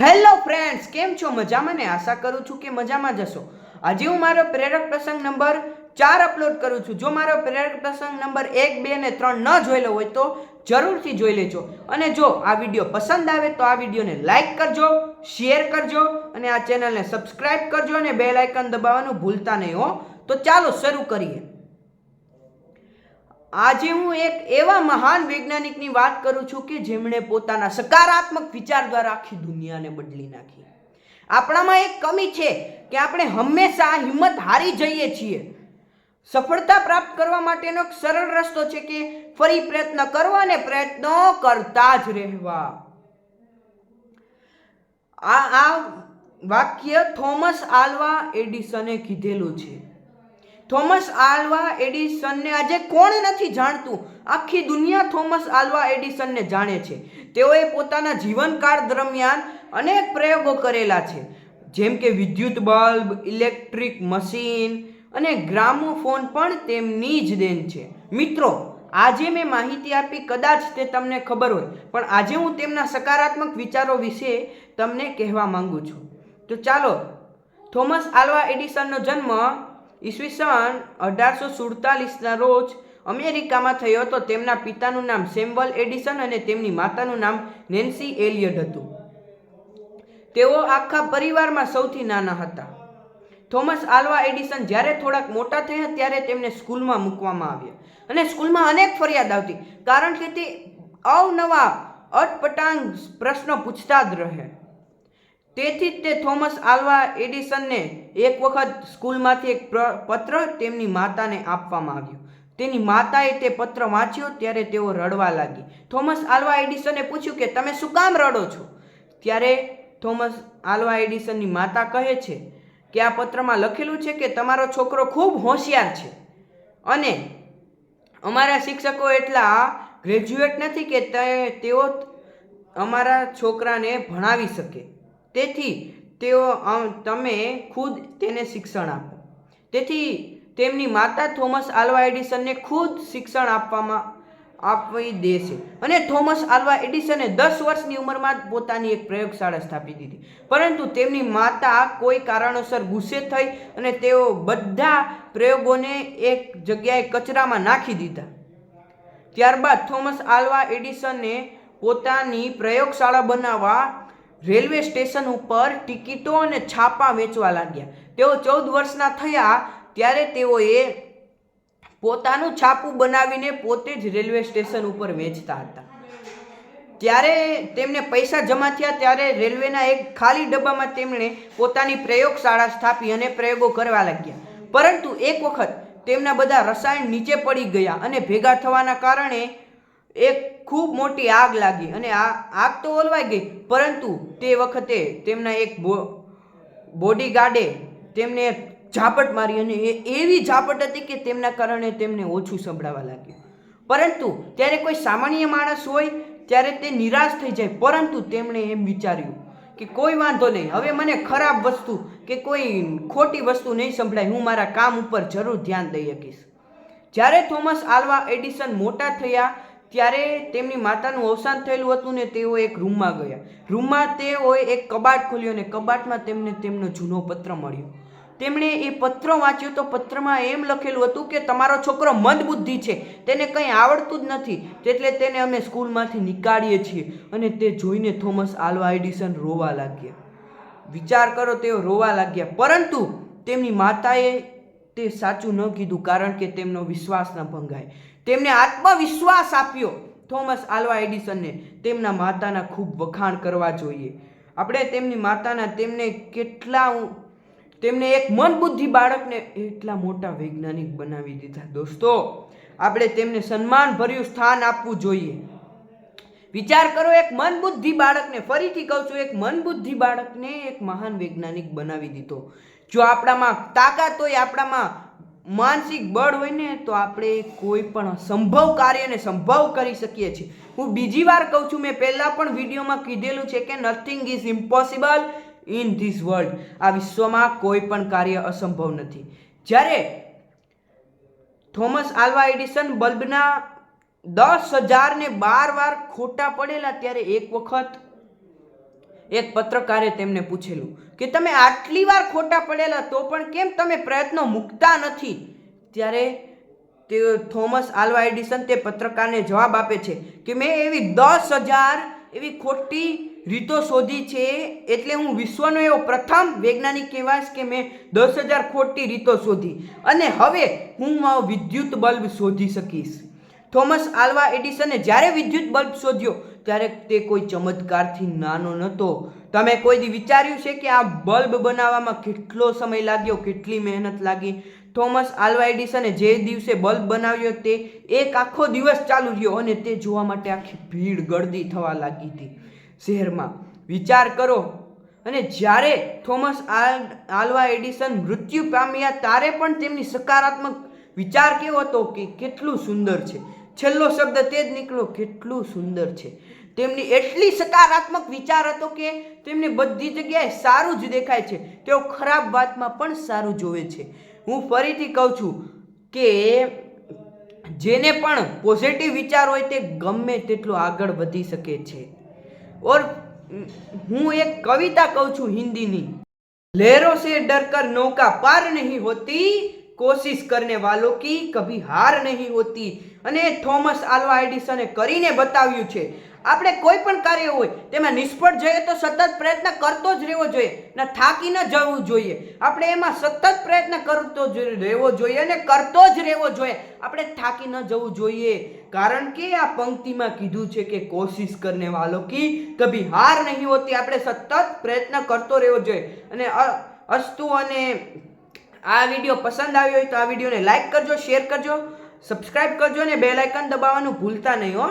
Hello friends, કેમ છો? મજામાં ને? આશા કરું છું કે મજામાં જશો આજે હું મારો પ્રેરક પ્રસંગ નંબર ચાર અપલોડ કરું છું. જો મારો પ્રેરક પ્રસંગ નંબર એક, બે ને ત્રણ ન જોયેલો હોય તો જરૂરથી જોઈ લેજો. અને જો આ વીડિયો પસંદ આવે તો આ વિડીયોને લાઇક કરજો શેર કરજો અને આ ચેનલને સબસ્ક્રાઇબ કરજો અને બેલ આઇકન દબાવવાનું ભૂલતા નહીં હો. તો ચાલો શરૂ કરીએ. આજે હું એક એવા મહાન વૈજ્ઞાનિકની વાત કરું છું કે જેમણે પોતાના સકારાત્મક વિચાર દ્વારા આખી દુનિયાને બદલી નાખી. આપણામાં એક કમી છે કે આપણે હંમેશા હિંમત હારી જઈએ છીએ. સફળતા પ્રાપ્ત કરવા માટેનો એક સરળ રસ્તો છે કે ફરી પ્રયત્ન કરો અને પ્રયત્નો કરતા જ રહેવા. આ આ વાક્ય થોમસ આલ્વા એડિસને કીધેલું છે. થોમસ આલ્વા એડિસનને આજે કોણ નથી જાણતું? આખી દુનિયા થોમસ આલ્વા એડિસનને જાણે છે. તેઓએ પોતાના જીવનકાળ દરમિયાન અનેક પ્રયોગો કરેલા છે. જેમ કે વિદ્યુત બલ્બ, ઇલેક્ટ્રિક મશીન અને ગ્રામોફોન પણ તેમની જ દેન છે. મિત્રો, આજે મેં માહિતી આપી કદાચ તે તમને ખબર હોય, પણ આજે હું તેમના સકારાત્મક વિચારો વિશે તમને કહેવા માંગુ છું. તો ચાલો, થોમસ આલ્વા એડિસનનો જન્મ ઈસવીસન અઢારસો સુડતાલીસના રોજ અમેરિકામાં થયો હતો. તેમના પિતાનું નામ સેમ્બલ એડિસન અને તેમની માતાનું નામ નેન્સી એલિયડ હતું. તેઓ આખા પરિવારમાં સૌથી નાના હતા. થોમસ આલ્વા એડિસન જ્યારે થોડાક મોટા થયા ત્યારે તેમને સ્કૂલમાં મૂકવામાં આવ્યા અને સ્કૂલમાં અનેક ફરિયાદ આવતી, કારણ કે તે અવનવા અટપટાંગ પ્રશ્નો પૂછતા જ રહે. તેથી જ તે થોમસ આલ્વા એડિસનને એક વખત સ્કૂલમાંથી એક પત્ર તેમની માતાને આપવામાં આવ્યો. તેની માતાએ તે પત્ર વાંચ્યો ત્યારે તેઓ રડવા લાગી. થોમસ આલ્વા એડિસને પૂછ્યું કે, તમે શું કામ રડો છો? ત્યારે થોમસ આલ્વા એડિસનની માતા કહે છે કે, આ પત્રમાં લખેલું છે કે તમારો છોકરો ખૂબ હોશિયાર છે અને અમારા શિક્ષકો એટલા ગ્રેજ્યુએટ નથી કે તેઓ અમારા છોકરાને ભણાવી શકે. તેથી તેઓ તમે ખુદ તેને શિક્ષણ આપો. તેથી તેમની માતા થોમસ આલ્વા એડિસનને ખુદ શિક્ષણ આપવામાં, આપવી દે છે. અને થોમસ આલ્વા એડિસને દસ વર્ષની ઉંમરમાં પોતાની એક પ્રયોગશાળા સ્થાપી દીધી. પરંતુ તેમની માતા કોઈ કારણોસર ગુસ્સે થઈ અને તેઓ બધા પ્રયોગોને એક જગ્યાએ કચરામાં નાખી દીધા. ત્યારબાદ થોમસ આલ્વા એડિસને પોતાની પ્રયોગશાળા બનાવવા રેલવે સ્ટેશન ઉપર ટિકિટો અને છાપા વેચવા લાગ્યા. તેઓ ચૌદ વર્ષના થયા ત્યારે તેઓએ પોતાનું છાપું બનાવીને પોતે જ રેલવે સ્ટેશન ઉપર વેચતા હતા. ત્યારે તેમને પૈસા જમા થયા ત્યારે રેલવેના એક ખાલી ડબ્બામાં તેમણે પોતાની પ્રયોગશાળા સ્થાપી અને પ્રયોગો કરવા લાગ્યા. પરંતુ એક વખત તેમના બધા રસાયણ નીચે પડી ગયા અને ભેગા થવાના કારણે એક ખૂબ મોટી આગ લાગી અને આ આગ તો ઓલવાઈ ગઈ, પરંતુ તે વખતે તેમના એક બોડી ગાર્ડે તેમને ઝાપટ મારી અને એ એવી ઝાપટ હતી કે તેમના કારણે તેમને ઓછું સંભળાવા લાગ્યું. પરંતુ ત્યારે કોઈ સામાન્ય માણસ હોય ત્યારે તે નિરાશ થઈ જાય, પરંતુ તેમણે એમ વિચાર્યું કે કોઈ વાંધો નહીં, હવે મને ખરાબ વસ્તુ કે કોઈ ખોટી વસ્તુ નહીં સંભળાય, હું મારા કામ ઉપર જરૂર ધ્યાન દઈ શકીશ. જ્યારે થોમસ આલ્વા એડિસન મોટા થયા ત્યારે તેમની માતાનું અવસાન થયેલું હતું ને તેઓ એક રૂમમાં ગયા. રૂમમાં તેઓએ એક કબાટ ખોલ્યો અને કબાટમાં તેમને તેમનો જૂનો પત્ર મળ્યો. તેમણે એ પત્ર વાંચ્યો તો પત્રમાં એમ લખેલું હતું કે, તમારો છોકરો મંદબુદ્ધિ છે. તેને કંઈ આવડતું જ નથી. એટલે તેને અમે સ્કૂલમાંથી નીકાળીએ છીએ. અને તે જોઈને થોમસ આલ્વા એડિસન રોવા લાગ્યા. વિચાર કરો તેઓ રોવા લાગ્યા. પરંતુ તેમની માતાએ તે સાચું ન કીધું કારણ કે તેમનો વિશ્વાસ ન ભંગાય. તેમને આત્મવિશ્વાસ આપ્યો થોમસ આલ્વા એડિસનને. તેમના માતાના ખૂબ વખાણ કરવા જોઈએ. આપણે તેમની માતાના તેમને કેટલા તેમને એક મનબુદ્ધિ બાળકને એટલા મોટા વૈજ્ઞાનિક બનાવી દીધા. દોસ્તો, આપણે તેમને સન્માનભર્યું સ્થાન આપવું જોઈએ. વિચાર કરો, એક મનબુદ્ધિ બાળકને, ફરીથી કહું છું, એક મનબુદ્ધિ બાળકને એક મહાન વૈજ્ઞાનિક બનાવી દીધો. જો આપણામાં તાકાત હોય, આપણામાં માનસિક બળ હોય ને, તો આપણે કોઈ પણ સંભવ કાર્યને સંભવ કરી શકીએ છીએ. હું બીજી વાર કહું છું, મેં પહેલાં પણ વિડીયોમાં કીધેલું છે કે nothing is impossible in this world આ વિશ્વમાં કોઈ પણ કાર્ય અસંભવ નથી. જ્યારે થોમસ આલ્વા એડિસન બલ્બના દસ હજારને બાર વાર ખોટા પડેલા, ત્યારે એક વખત એક પત્રકારે તેમને પૂછેલું કે તમે આટલી વાર ખોટા પડેલા તો પણ કેમ તમે પ્રયત્નો મૂકતા નથી? ત્યારે તે થોમસ આલ્વા એડિસન તે પત્રકારને જવાબ આપે છે કે મેં એવી દસ હજાર એવી ખોટી રીતો શોધી છે એટલે હું વિશ્વનો એવો પ્રથમ વૈજ્ઞાનિક કહેવાશ કે મેં દસ હજાર ખોટી રીતો શોધી અને હવે હું વિદ્યુત બલ્બ શોધી શકીશ. થોમસ આલ્વા એડિસને જ્યારે વિદ્યુત બલ્બ શોધ્યો ત્યારે તે કોઈ ચમત્કારથી નાનો નહોતો. તમે કોઈ દી વિચાર્યું છે કે આ બલ્બ બનાવવામાં કેટલો સમય લાગ્યો, કેટલી મહેનત લાગી? થોમસ આલ્વા એડિસને જે દિવસે બલ્બ બનાવ્યો તે એક આખો દિવસ ચાલુ રહ્યો અને તે જોવા માટે આખી ભીડ ગળદી થવા લાગી હતી. શહેરમાં વિચાર કરો. અને જ્યારે થોમસ આલ્વા એડિસન મૃત્યુ પામ્યા, ત્યારે પણ તેમની સકારાત્મક વિચાર કેવો હતો કે કેટલું સુંદર છે. છેલ્લો શબ્દ તે જ નીકળ્યો, કેટલું સુંદર છે. તેમની એટલી સકારાત્મક વિચાર હતો કે તેમને બધી જગ્યાએ સારું જ દેખાય છે. તેઓ ખરાબ વાતમાં પણ સારું જોવે છે. હું ફરીથી કહું છું કે જેને પણ પોઝિટિવ વિચાર હોય તે ગમે તેટલો આગળ વધી શકે છે. ઓર હું એક કવિતા કહું છું હિન્દીની. લહેરો સે ડરકર નૌકા પાર નહીં હોતી કોશિશ કરને વાલો કી કભી હાર નહીં હોતી. અને થોમસ આલ્વા એડિસને કરીને બતાવ્યું છે, આપણે કોઈ પણ કાર્ય હોય, તેમાં નિષ્ફળ જઈએ તો સતત પ્રયત્ન કરતો જ રહેવો જોઈએ, ને થાકી ન જવું જોઈએ. આપણે એમાં સતત પ્રયત્ન કરતો જ રહેવો જોઈએ અને કરતો જ રહેવો જોઈએ. આપણે થાકી ન જવું જોઈએ. કારણ કે આ પંક્તિમાં કીધું છે કે કોશિશ કરને વાલો કી કભી હાર નહીં હોતી. આપણે સતત પ્રયત્ન કરતો રહેવો જોઈએ. અને અસ્તુ અને આ વીડિયો પસંદ આવ્યો હોય તો આ વિડીયોને લાઇક કરજો શેર કરજો સબસ્ક્રાઇબ કરજો અને બે લાઇકન દબાવવાનું ભૂલતા નહીં હો.